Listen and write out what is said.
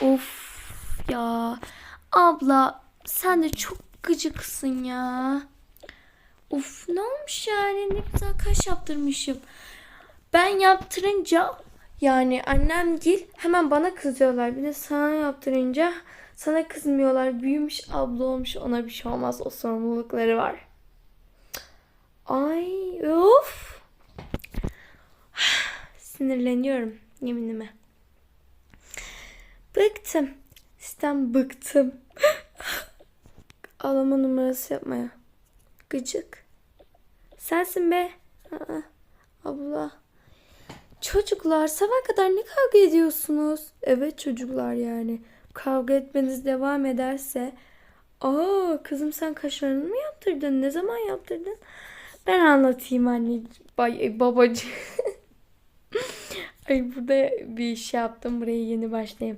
Of ya. Abla sen de çok gıcıksın ya. Of ne olmuş yani ne güzel kaş yaptırmışım. Ben yaptırınca yani annem değil hemen bana kızıyorlar. Bir de sana yaptırınca sana kızmıyorlar. Büyümüş abla olmuş ona bir şey olmaz. O sorumlulukları var. Ay of. Sinirleniyorum yeminime. Bıktım. Sizden bıktım. Ağlama numarası yapmaya. Gıcık. Sensin be. Aa, abla. Çocuklar sabah kadar ne kavga ediyorsunuz? Evet çocuklar yani. Kavga etmeniz devam ederse. Aa kızım sen kaşlarını mı yaptırdın? Ne zaman yaptırdın? Ben anlatayım anneciğim. Bay, babacığım. Ay burada bir şey yaptım. Burayı yeni baştan yapalım.